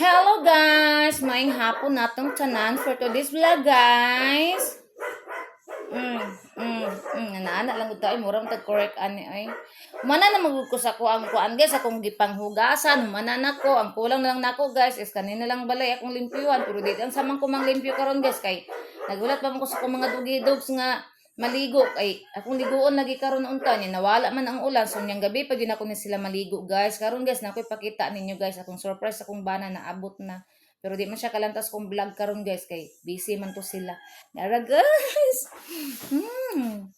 Hello guys! Maing hapon natong tanan for today's vlog guys. Mm, mm, mm, nanaana lang ito ay murang tag correct ani ay. Mana na magugkos ako ang kuan guys akong gipanghugasan, mana na ko ang kulang na lang nako guys is kanina lang balay akong limpyuan pero dito ang samang ko mang limpyo karon guys kay nagulat pa man ko sa mga dugidogs nga maligo. Ay akong liguon lagi karon unta ni nawala man ang ulan. So nyang gabi pag yun ako ni sila maligo guys. Karon guys na ako'y pakita ninyo guys akong surprise akong bana. Na abot na. Pero di man siya kalantas kong vlog karon guys kay busy man to sila. Nara guys! Hmm.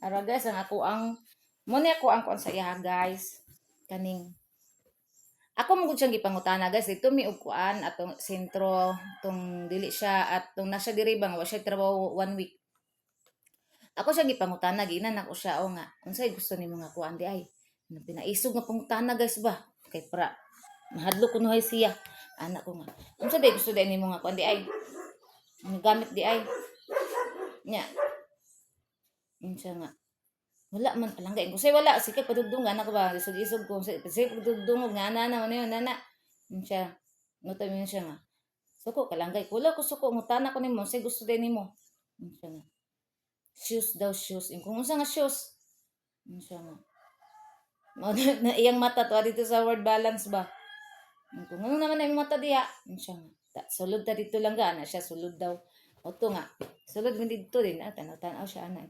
Ara guys ang ako ang mo ni ako ang kuan sa iya guys. Kaning ako mo siyang gipangutana guys. Dito mi og kuan atong sentro tong dili siya at tong nasa diri bang wa siya trabaho one week ako siya gipangutana ginan ako siya o nga unsay gusto nimo nga kuan di ay? Pinaisog nga pangutana guys ba? Kay para mahadlo ko nuhay siya anak ko nga. Unsa day gusto day nimo nga kuan di ay? Ang gamit di ay? Nya. Unsa nga wala man palangga ko say wala sige padugdungan ako ba? Isog-isog ko say padugdungog nga na na ano yun nana unsa nuto mi siya nga. Suko kalanggay wala ko suko ngutana ko nimo say gusto day nimo unsa nga shoes daw shoes. Kung unsa nga shoes? Unsa nga? Mao na na iyang mata to dito sa word balance ba? Kung ano naman na yung mata diha unsa nga. Ta- sulod ta dito lang ga na siya sulod daw. O to nga sulod mo dito din ah tanaw-tanaw siya ana.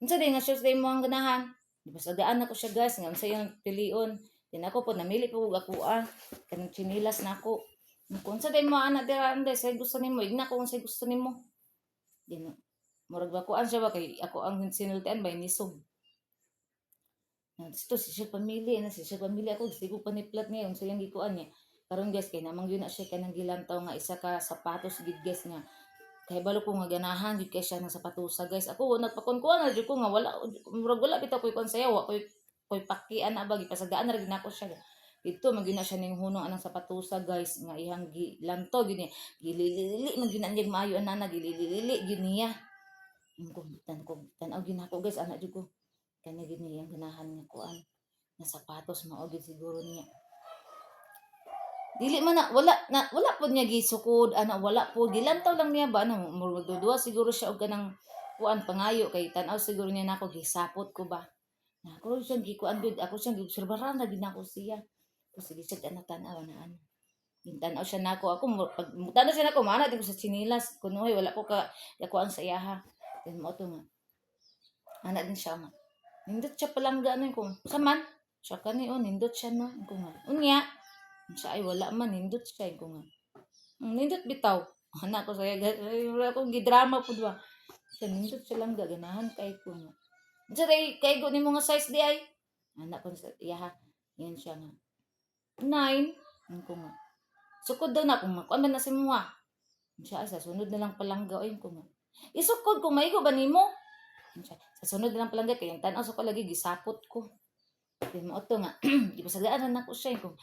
Unsa din nga shoes day mo ang ganahan? Di ba sagaan ako siya guys nga unsa yung pilion? Din ako po namili po ako ah. Kanang chinilas na ako. Kung unsa day mo ana dira anday say gusto nimo igna ko unsa gusto nimo. Din murag ba siya ba? Kay ako ang sinultian ba? Nisog na dito si siya pamili na si siya pamili ako gusto ko paniplat sa yung gikuan niya. Karon guys kay namang yun na siya kanang gilantaw nga isa ka sapatos gid guys nga kay balo ko nga ganahan gid kay siya ng sapatosa guys. Ako nagpakunkuan na jud ko nga wala murag wala bitaw koy kon sayaw koy koy pakian na ba? Gipasagaan na rin ako siya dito magyud na siya ning hunong anang sapatosa guys nga ihang gilanto gid niya. Gililili man gyud na niya maayo anana gililili gid niya. ko tan ko tan-aw gid nako guys anak jud ko. Kanya gid niya ang ganahan nga kuan. Nga sapatos mao gid siguro niya. Dili man na wala na wala pod niya gisukod ana wala po gilantaw lang niya ba na magdudua siguro siya og kanang kuan pangayo. Kay tan-aw siguro niya nako gisapot ko ba? Na ako siyang gikuan gud ako siyang giobserbahan na gid nako siya. Sige siya ana tan-aw na ano. Gintanaw siya nako ako pag mutanaw siya nako mana di ko sa chinilas kunoy wala ko ka yakuan sa iyaha din mo to nga. Ana din siya nga nindot siya palangga ano ko. Saman siya kani oh nindot siya no? Ko nga. Unya siya ay wala man nindot siya ko nga. "Mm, nindot bitaw. Anak ko saya ay, wala ko gidrama pud ba? Siya nindot siya lang gaganahan kay ko nga. Sa day kay ko nimo nga size di ay. Anak ko sa iya yan siya nga. Nine Yan ko nga. Sukod daw na kung makuan man na si mga siya sa sunod na lang palangga oy ko nga isukod kung maigo ba nimo? Sa sunod na lang palangga kay yung tanaw sa ko lagi gisapot ko. Di mo to nga, di pa sagaan na ko siya kung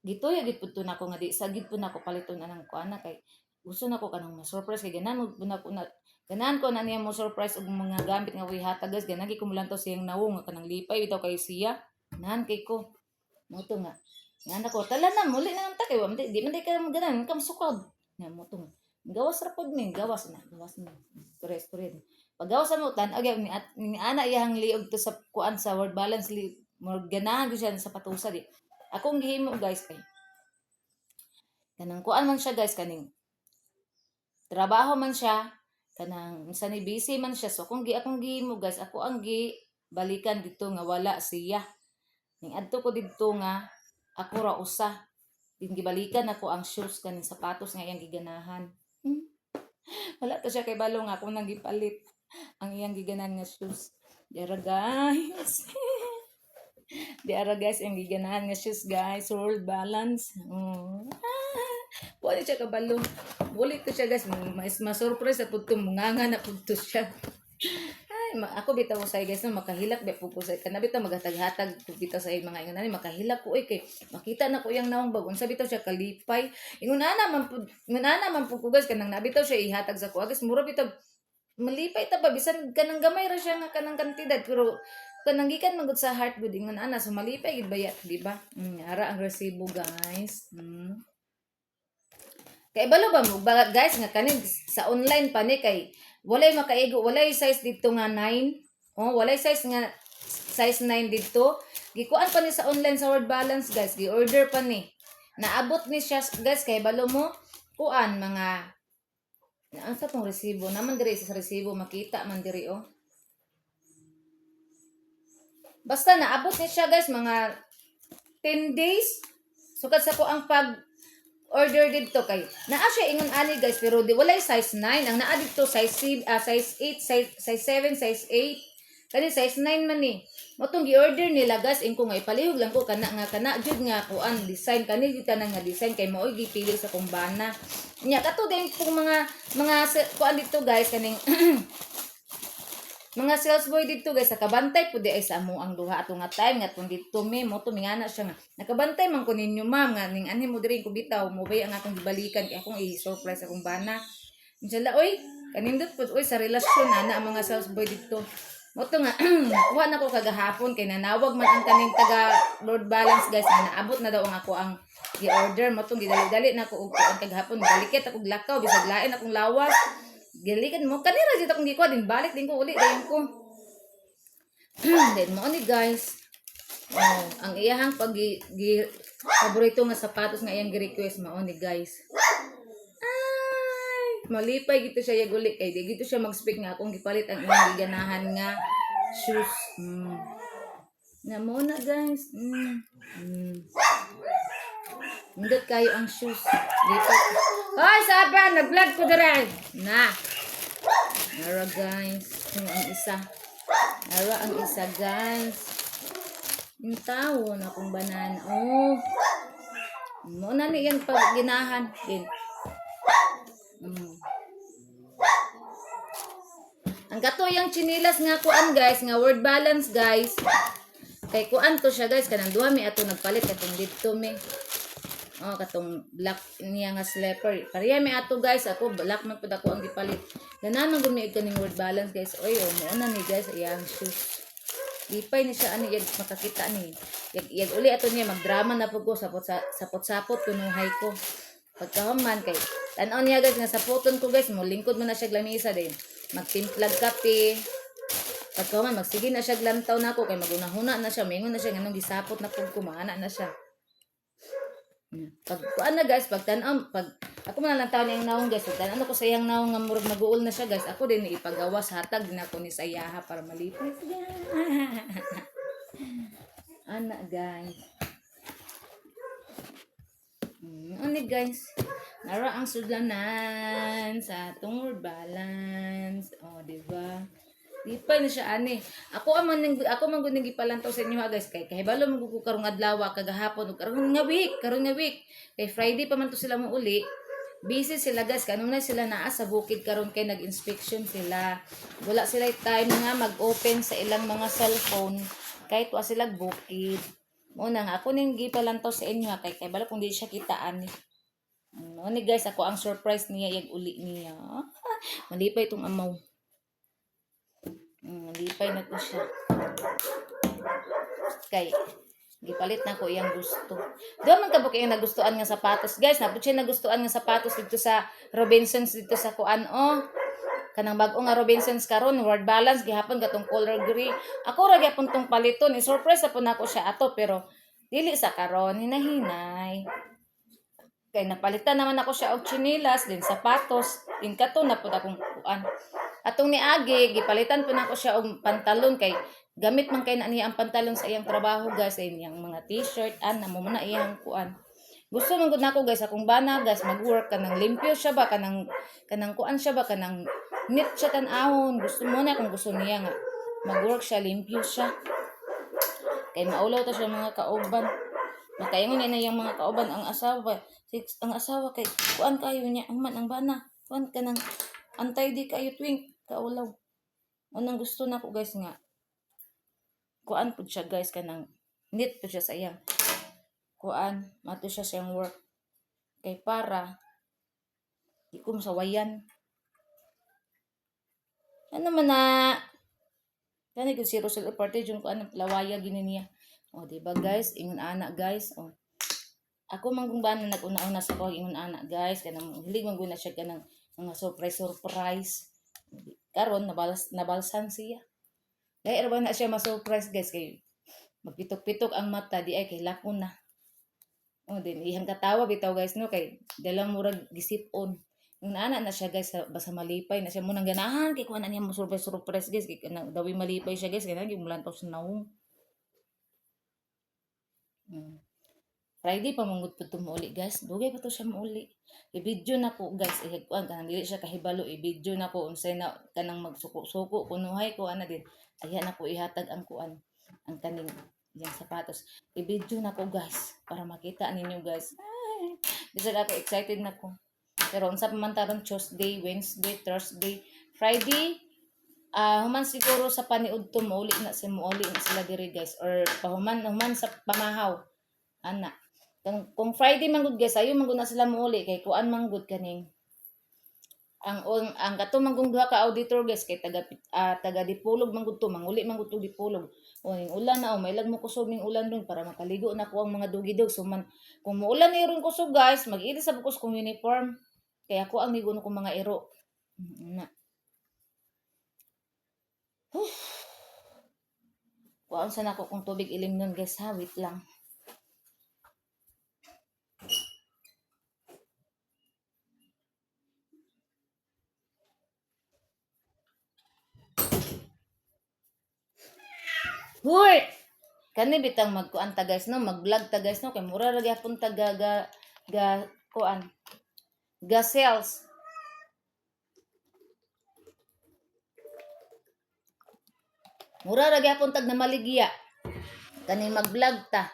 gituya gid pud to nako nga di sagid pud nako paliton na ng kuana kay gusto nako kanang ma-surprise kay ganan mo na ko na ganan ko na niya mo surprise og mga gamit nga way hatagas ganan kay kumulantaw siyang nawo nga kanang lipay bitaw kay siya. Nan kay ko. Mo to nga. Nga nako tala na muli na ta kay wa di man di ka ganan kam sukod nga mo to nga gawas ra pod ni gawas na gawas na. Stress stress paggawas mo tan okay ni, ni ana iyang liog to sa kuan sa word balance li mo ganahan ko siya sa patusa di. Akong gihimo guys kay kanang kuan man siya guys kaning trabaho man siya kanang sa ni busy man siya so kung gi akong gihimo guys ako ang gi balikan dito nga wala siya. Ning adto ko didto nga ako ra usa. Din gibalikan ako ang shoes kaning sapatos nga iyang giganahan. wala to siya kay balo nga ako nang gipalit ang iyang giganan nga shoes Dara guys Di ara guys, ang giganahan nga shoes guys. World balance. Ah, Wala siya kabalo. Bulit ko siya guys. Mas masurprise na po ito. Munganga na po siya. Ako bitaw sa guys na makahilak ba po ko sa kana bitaw maghatag-hatag po bitaw sa mga ingon. Makahilak ko kay makita na ko yang naong bagon. Sa bitaw siya kalipay. Ingon ana man ingon ana man ko guys kanang nabitaw siya ihatag sa ko. Guys mura bitaw. Malipay ta bisan kanang gamay ra siya nga kanang kantidad pero kanang gikan man gud sa heart gud ingon ana so malipay gid bayat di ba? Mm, ara ang resibo guys. Mm. Kay balo ba mo guys nga kanin sa online pa ni kay walay makaigo, walay size dito nga 9. Oh, walay size nga size 9 dito. Gikuan pa ni sa online sa word balance guys, gi-order pa ni. Naabot ni siya guys kay balo mo kuan mga ano sa tong resibo? Naman diri sa resibo makita man diri oh. Basta naabot ni siya guys mga 10 days. Sukad sa ko ang pag order dito kay naa siya ingon ani guys pero di walay size 9 ang naa dito size 7 ah, size 8 size size 7 size 8 kani size 9 man ni. Mo tong gi-order nila guys ingko nga ipalihog lang ko kana nga kana jud nga kuan design. Kani kita na nga design kay mao gipili sa kumbana nya kato din pong mga mga kuan dito guys kaning mga sales boy dito guys nakabantay pud ay sa amo ang duha. Ato nga time nga tong dito me mo to mingana siya nga. Nakabantay man ko ninyo ma'am nga ning anhi mo diri ko bitaw mo bay ang akong gibalikan kay akong i-surprise akong bana. Inshallah oy kanindot pud oy sa relasyon ana ang mga sales boy dito. Mo to nga kuha na ko kagahapon kay nanawag man ang kaning taga Lord Balance guys nga naabot na daw ang ako ang gi-order. Mo tong gidali-dali na ko og kagahapon balikit akong lakaw bisag lain akong lawas Gilikan mo kanira dito akong gikuha din balik din ko uli dayon ko then mo ni guys oh, ang iyahang pag gi, paborito nga sapatos nga iyang gi-request mao ni guys ay malipay gito siya yag uli kay di gito siya mag-speak nga akong gipalit ang iyang giganahan nga shoes mm. na mo na guys mm. Mm. Hindot kayo ang shoes. Dito. Hoy, Saba! Nag-vlog ko dere. Na. Nara, guys. Yung ang isa. Nara, ang isa, guys. Yung tao na kung banana. Oh. Mo na ni yung pag ginahan. Din. Mm. Ang katuyang chinilas nga kuan guys, nga word balance guys. Kay kuan to siya guys, kanang duha mi ato nagpalit katong dito mi. Oh, katong black niya nga slipper. Pareha mi ato guys, ako black man pud ako ang gipalit. Ganahan gud mi kaning word balance guys. Oy, oh, mo na ni guys iyang shoes. Ipay ni siya ani yag makakita ni. Yag, yag uli ato niya magdrama na pud ko sapot sa sapot-sapot kunuhay ko. Pagkahuman kay tan-on niya guys nga sapoton ko guys mo lingkod mo na siya lamisa din. Magtimplag kape. Pagkahuman magsige na siya lantaw na ako kay magunahuna na siya mingon na siya nganong gisapot na pud ko maana na siya. Pag kuan na guys, pag tan pag ako man lang taon yung naong guys, tan ko sa iyang naong nga murag mag-uol na siya guys, ako din ipagawa sa hatag din ako ni sayaha para malipay siya. Ana guys. Mm, ano guys? Nara ang sudlanan sa atong word balance. Oh, di ba? Di pa siya ani. Ako man nang ako man gud gipalantaw sa inyo ha guys kay kay balo man ko karong adlaw kagahapon ug karong nga week, karong nga week. Kay Friday pa man to sila mo uli. Busy sila guys, kanong na sila naa sa bukid karon kay nag-inspection sila. Wala sila time nga mag-open sa ilang mga cellphone kahit wa sila bukid. Mo na nga ako ning gipalantaw sa inyo ha kay kay balo kung di siya kitaan ni. Ano ni guys, ako ang surprise niya yung uli niya. Malipay itong amaw. Mm, lipay na ko siya. Kay, gipalit na ko iyang gusto. Doon man kabuk iyang nagustuhan nga sapatos. Guys, napot siya nagustuhan nga sapatos dito sa Robinsons dito sa kuan oh. Kanang bag-o nga Robinsons karon word balance gihapon gatong color gray. Ako ra gyapon tong paliton. I-surprise na po nako siya ato pero dili sa karon hinahinay. Kay napalitan naman ako siya og chinilas, din sapatos, din kato na pud akong kuan. Atong ni Agi, gipalitan po nako siya og pantalon kay gamit man kay na niya ang pantalon sa iyang trabaho guys, sa iyang mga t-shirt an na mo na iyang kuan. Gusto man gud nako guys akong bana guys mag-work kanang limpyo siya ba kanang kanang kuan siya ba kanang neat siya tan-ahon. Gusto mo na kung gusto niya nga mag-work siya limpyo siya. Kay maulaw ta siya mga kauban. Makaingon na yung mga kauban ang asawa. Six, ang asawa kay kuan kayo niya ang man ang bana. Kuan ka nang antay di kayo tuwing kaulaw. Unang gusto na ko guys nga. Kuan pud siya guys kanang neat pud siya sa iyang kuan mato siya sa iyang work. Kay para di ko masawayan. Ano man na Kani ko si Rosel Aparte jud ko anong lawaya gini niya. O, di ba guys? Ingon ana guys. O. ako man kung ba na nag-una-una sa kong ingon ana guys. Kanang hilig man guna siya kanang mga surprise surprise. Karon nabalas nabalsan siya. Dahil ba na siya ma-surprise guys? Kay magpitok-pitok ang mata di ay kay lako na. Oh din ihang katawa bitaw guys no? Kay dalang murag gisipon. Yung ana na siya guys basta malipay na siya. Munang ganahan kay kuha na niya mo surprise surprise guys. Kay kanang dawi malipay siya guys kay nang mulan to sa naong Hmm. Friday pa manggod po uli guys. Dugay pa to siya mauli. I-video na ko guys. Ihagkuan kanang dili siya kahibalo. I-video na ko unsay na kanang magsuko-suko kunuhay ko ana din. Ayan na ko ihatag ang kuan ang kaning yung sapatos. I-video na ko guys para makita ninyo guys. Ay, bisa ako excited na ko. Pero unsa pa man taron Tuesday, Wednesday, Thursday, Friday, ah human siguro sa paniud to mauli na si mauli na sila diri guys. Or pahuman human sa pamahaw ana. Kung, kung Friday man gud guys ayo man gud na sila mauli kay kuan man gud kaning. Ang ang, ang kato man duha ka auditor guys kay taga ah, taga dipulog man to manguli man gud to dipulog. O ulan na o may lag mo kusog ning ulan dun para makaligo na ko ang mga dugidog so man kung muulan na iron kusog guys mag-iri sa bukos kong uniform. Kaya ako ang ligo kong mga iro. Mm, na Kuhaan sa nako kung tubig ilim nun guys ha, wait lang. Huy! Kani bitang magkuan ta guys no, mag-vlog ta guys no kay mura ra gyapon ta ga ga, ga kuan. Ga sales. Mura ra gyapon tag na maligya. Kani mag-vlog ta.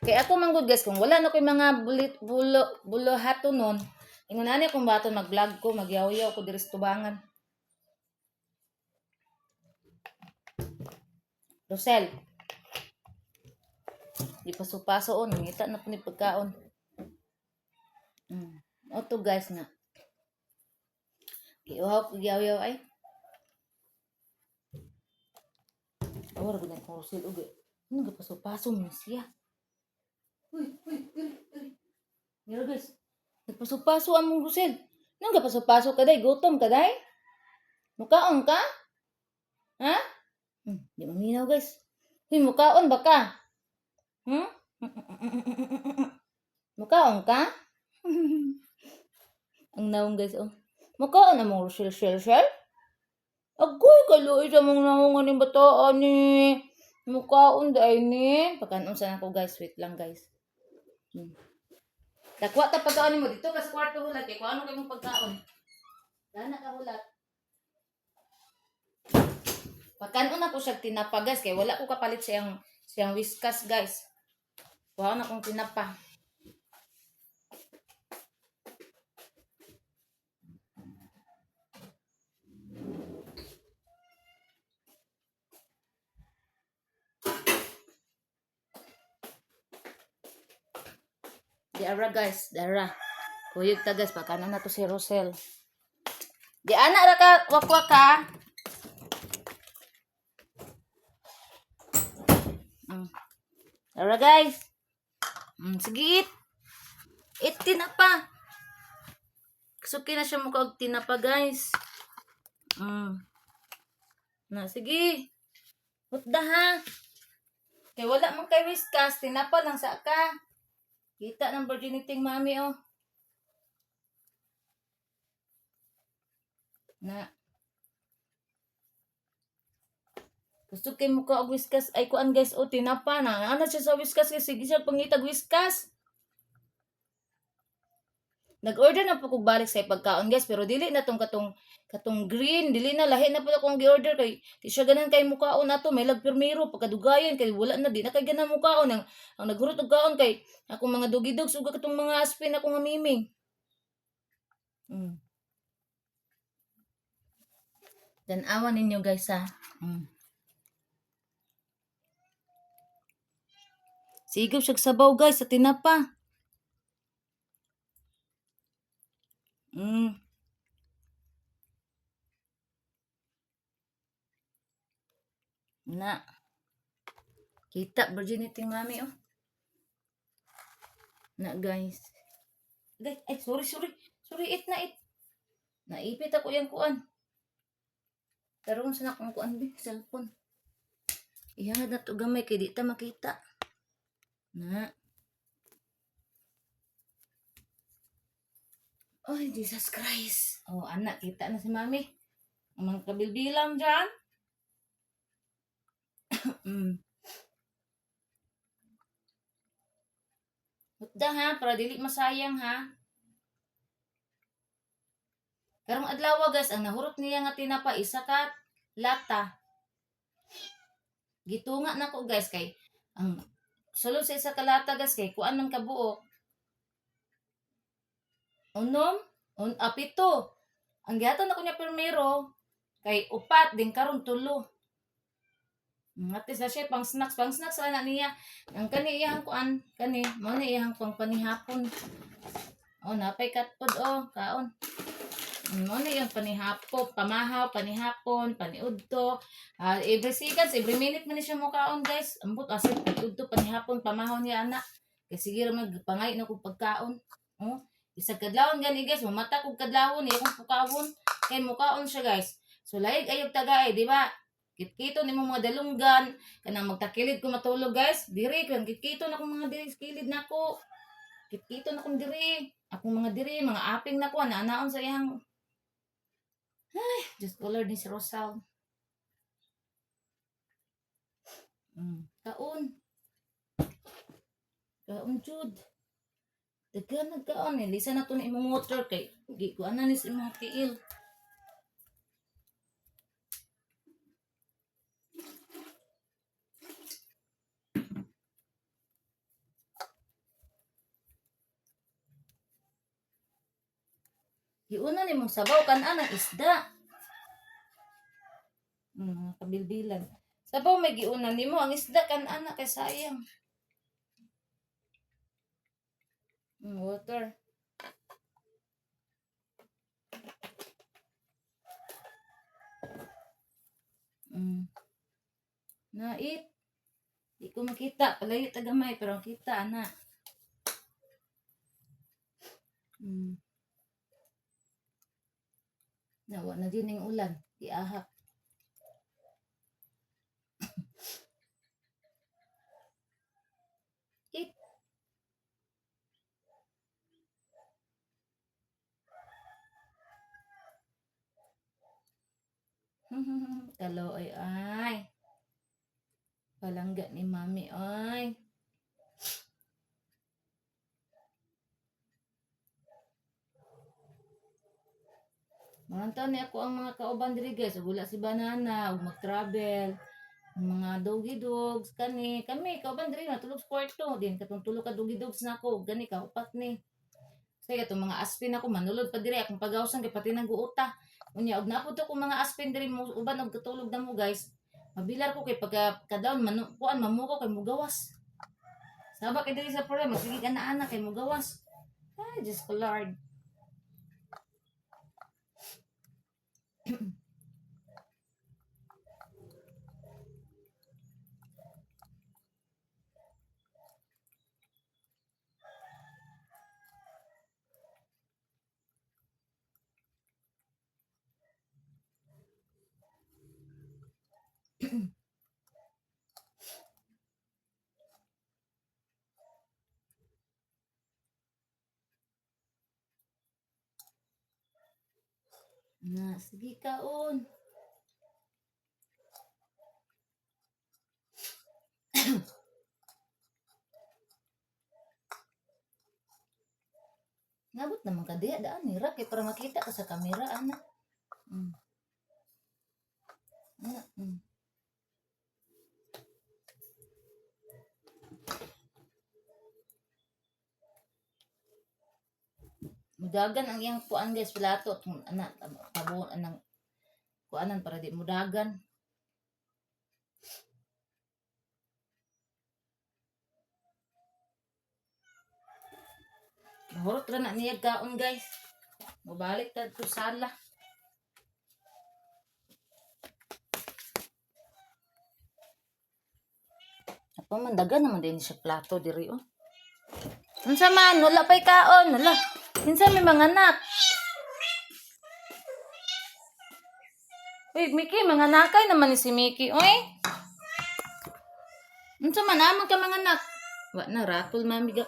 Kay ako man gud guys kung wala na koy mga bulit bulo bulo hatonon, ingon ani akong baton mag-vlog ko, magyaw-yaw ko diri sa tubangan. Rosel. Di pa supaso on, ngita na po ni pagkaon. Mm. O to guys nga. Iuhaw ko yaw-yaw ay. Awar gud ang Rosel ugi. Ano ga paso-paso man siya? Uy. Mira guys. Nagpaso-paso ang mong Rosel. Nang ga paso-paso ka day? Gutom ka day? Mukaon ka? Ha? Hmm, di maminaw guys. Uy, mukaon ba ka? Hmm? Mukaon ka? Ang naong guys, oh. Mukaon na mong shell, shell, shell? Agoy, kaluoy sa mong naungan ni bataan ni. Mukaon dahil ni. Pagkanon sa ako guys, wait lang guys. Hmm. Dakwa ta pagkaon mo dito kas kwarto hulat kay kung ano kay mong pagkaon. Dana ka hulat. Pagkanon ako siya tinapa guys kay wala ko kapalit siyang siyang whiskas guys. Kuha na kong tinapa. Diara guys, dara. Kuyog ta guys, pagkanon na to si Rosel. Di ana ra ka wakwak ka. Mm. Tara guys. Mm, sige eat. Eat tinapa. Suki na siya mukha og tinapa guys. Mm. Na sige. Hutda ha. Kay wala man kay whiskas, tinapa lang sa ka. Kita ng virginity mami oh. Na. Gusto kay mo ka whiskas ay kuan guys o tinapa na. Ano siya sa whiskas sige siya pangitag whiskas. Nag-order na po ko balik sa pagkaon guys pero dili na tong katong katong green dili na lahi na po akong gi-order kay di siya ganan kay mukaon na to may lag permiro pagkadugayan kay wala na di na kay ganan mukaon ang ang naghurot og kaon kay akong mga dugidog sugod katong mga aspin akong amiming. Mm. Dan awan ninyo guys ha. Mm. Sigap siya sabaw guys sa tinapa. Mm. Na. Kita virginity mami oh. Na guys. Guys, ay sorry, sorry. Sorry, it na it. Naipit ako yung kuan. Tarong sa nakong kuan bi, cellphone. Ihangad na to gamay kay di ta makita. Na. Ay, Jesus Christ. Oh, anak, kita na si mami. Ang mga kabilbilang dyan. mm. Ha, para dili masayang ha. Karong adlaw guys, ang nahurot niya nga tinapa isa ka lata. Gitunga na ko guys kay ang sulod sa isa ka lata guys kay kuan man kabuo. Unom, un apito. Ang gihaton ako niya primero kay upat din karon tulo. Ngati sa siya pang snacks, pang snacks ana niya. Ang kani iyang kuan, kani mo ni iyang pang panihapon. Oh, napay katpod oh, kaon. Mo na yung panihapon, pamahaw, panihapon, paniudto. Ah, every seconds, every minute man ni siya mo kaon, guys. Ambot asip paniudto, panihapon, pamahaw niya anak. Kasi sige ra magpangay na kog pagkaon. Oh, isa kadlawon gani guys, mamata kog kadlawon, iya kong pukawon. Kay mukaon siya guys. So laig ayog tagay, di ba? Kitkito ni mo mga dalunggan, kanang magtakilid ko matulog guys. Diri kan kitkito na kong mga diri kilid nako. Kitkito na kong diri. Akong mga diri, mga aping nako na anaon sa iyang Ay, ko Lord ni si Rosal. Mm. Kaon. Kaon jud. Dagan nagkaon eh. Lisa na to na imong water kay di ko ana ni sa imong tiil. Iuna ni mong sabaw kan anang isda. Hmm, kabilbilan. Sabaw may giuna nimo ang isda kan ana kay sayang. Mm, water. Mm. Nait. Di ko makita. Palayo tagamay pero kita ana. Mm. Nawa na din yung ulan. Di ahak. It. Talo ay ay. Palangga ni mami ay. Mga ni ako ang mga kauban diri guys, wala si banana, ug mag-travel. Mga doggy dogs kani, kami kauban diri natulog sa kwarto din katong tulo ka doggy dogs nako, gani ka upat ni. Say katong mga aspin ako manulod pa diri akong pagawsan kay pati nang guuta. Unya og napud ko mga aspin diri mo uban og katulog na mo guys. Mabilar ko kay pagka kadawon manu kuan mamuko kay mugawas. Sabak kay diri sa problema, sige ka na anak kay mugawas. Ay, just ko Lord. Na, sige kaon. Nabot naman ka diya daan ni Rocky para makita ka sa kamera ana. Mm. Ana, mm. Mudagan ang iyang kuan guys pilato tung ana tabo anang kuanan para di mudagan. Mahurot na niya kaon guys. Mubalik ta to sala. Apa man dagan naman din siya plato diri oh. Unsa man, wala pa'y kaon. Wala. Minsan may mga anak. Uy, Miki, mga nakay naman ni si Miki. Uy. Unsa man, amang ka mga anak. Wa na, ratol mami ga.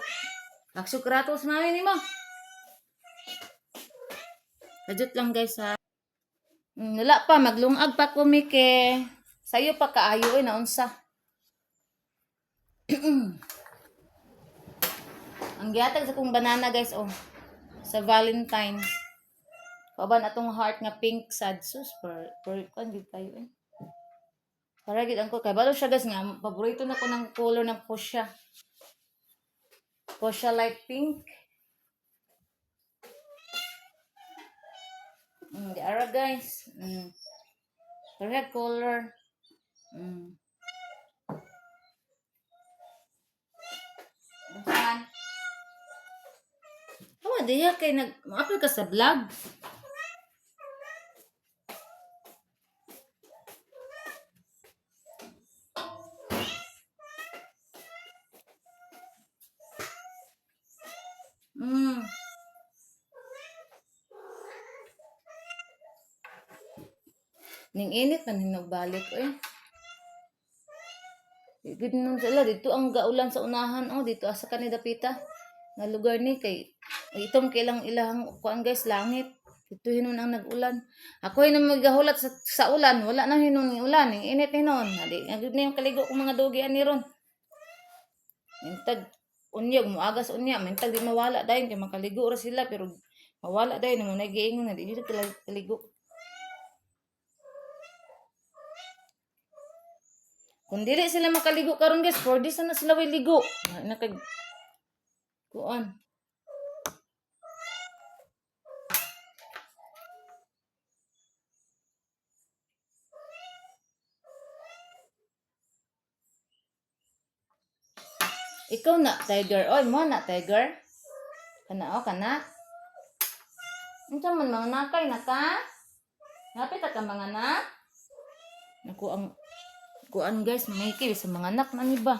Aksok ratol sa mami ni mo. Kajut lang guys ha. Mm, wala pa, maglungag pa ko Miki. Sayo pa kaayo eh, naunsa. Ang gihatag sa kong banana guys, oh. Sa Valentine. Kaban atong heart nga pink sad sus per per kan gid kayo eh. Para gid ang ko kay balo siya guys nga paborito na ko ng color ng fuchsia. Fuchsia light pink. Mm, di ara guys. Mm. Red color. Mm. Bukan. Diya kay nag upload ka sa vlog. Mm. Ning init man hinagbalik eh. Good nung sila dito ang gaulan sa unahan oh dito asa kanida pita nga lugar ni kay itom kailang ilang kuan guys langit. Dito hinon ang nag-ulan. Ako hinon magahulat sa, sa ulan. Wala na hinon ni ulan ang init hinon. Adi na yung kaligo ko mga dugi ani ron. Mintag unyag mo agas unya. Mintag di mawala dayon kay makaligo ra sila pero mawala dayon mo na di dito kaligo. Kung dili sila makaligo karon guys, for this na sila way ligo. Na kuan. Ikaw na, tiger. Oy, mo na, tiger. Kana, o, kana. Unsa man mga nakay na ka? Napit ka mga na? Naku, ang kuan guys, Mickey, sa mga anak na ni ba?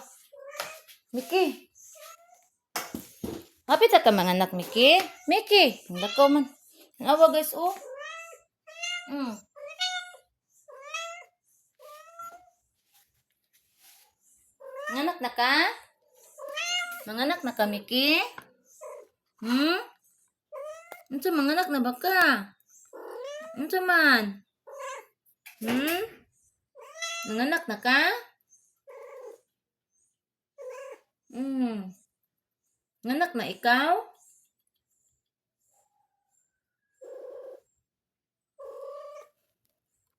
Mickey. Kapit ka mga anak, Mickey. Mickey. Ang lakaw man. Ang guys, oh. Mm. Manganak na ka? Manganak na ka, Mickey? Hmm? Ano manganak na ba ka? Ano man? Hmm? Nanganak na ka? Hmm. Nanganak na ikaw?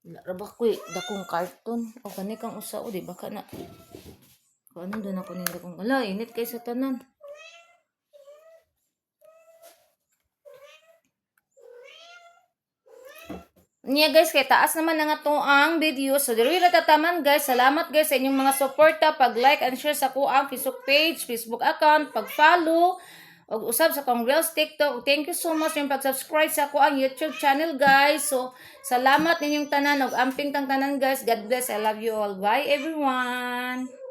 Wala ra ba ko dakong carton o kani kang usa o di ba ka na Kung ano doon ako nila kung ala init kay sa tanan. Niya guys, kay taas naman na nga to ang video. So, diri na tataman guys. Salamat guys sa inyong mga suporta. Pag-like and share sa ko ang Facebook page, Facebook account, pag-follow, o usab sa kong Reels TikTok. Thank you so much yung pag-subscribe sa ko ang YouTube channel guys. So, salamat ninyong tanan. Og amping tang tanan guys. God bless. I love you all. Bye everyone.